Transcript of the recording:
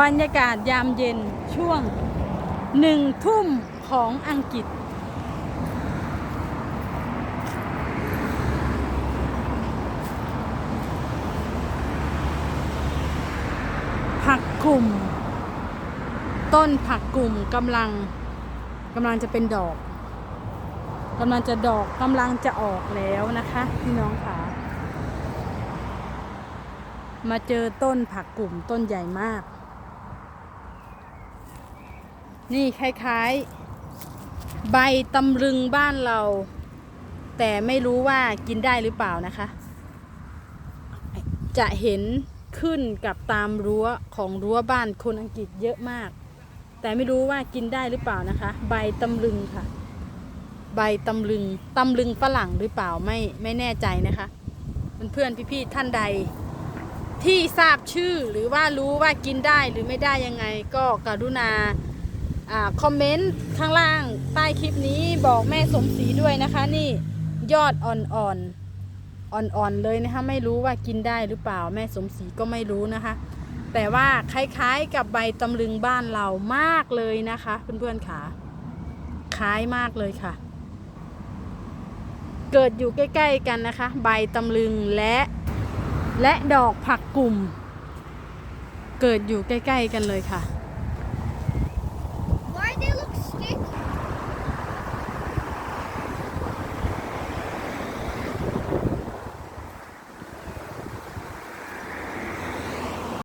บรรยากาศยามเย็นช่วงหนึ่งทุ่มของอังกฤษ ผักกลุ่ม ต้นผักกลุ่มกำลังกำลังจะเป็นดอกกำลังจะดอกกำลังจะออกแล้วนะคะพี่น้องค่ะมาเจอต้นผักกลุ่มต้นใหญ่มาก นี่คล้ายๆ ใบตำลึงบ้านเรา แต่ไม่รู้ว่ากินได้หรือเปล่านะคะ จะเห็นขึ้นกับตามรั้วของรั้วบ้านคนอังกฤษเยอะมาก แต่ไม่รู้ว่ากินได้หรือเปล่านะคะ ใบตำลึงค่ะ ใบตำลึงตำลึงฝรั่งหรือเปล่าไม่ไม่แน่ใจนะคะเพื่อนๆพี่ๆท่านใดที่ทราบชื่อหรือว่ารู้ว่ากินได้หรือไม่ได้ยังไงก็กรุณาอา คอมเมนต์ข้างล่างใต้คลิปนี้บอกแม่สมศรีด้วยนะคะ นี่ยอดอ่อนๆอ่อนๆเลยนะคะ ไม่รู้ว่ากินได้หรือเปล่าแม่สมศรีก็ไม่รู้นะคะ แต่ว่าคล้ายๆกับใบตำลึงบ้านเรามากเลยนะคะ เพื่อนๆค่ะคล้ายมากเลยค่ะ เกิดอยู่ใกล้ๆกันนะคะ ใบตำลึงและและดอกผักกลุ่ม เกิดอยู่ใกล้ ๆ กันเลยค่ะ